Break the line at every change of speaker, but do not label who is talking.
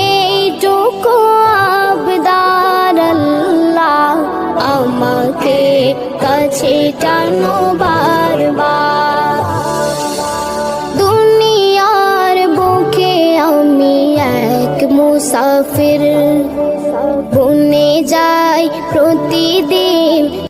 এইটুকু আবদার আল্লাহ আমাকে কাছে টানো বারবার। দুনিয়ার বুকে আমি এক মুসাফির, বনে যাই প্রতিদিন।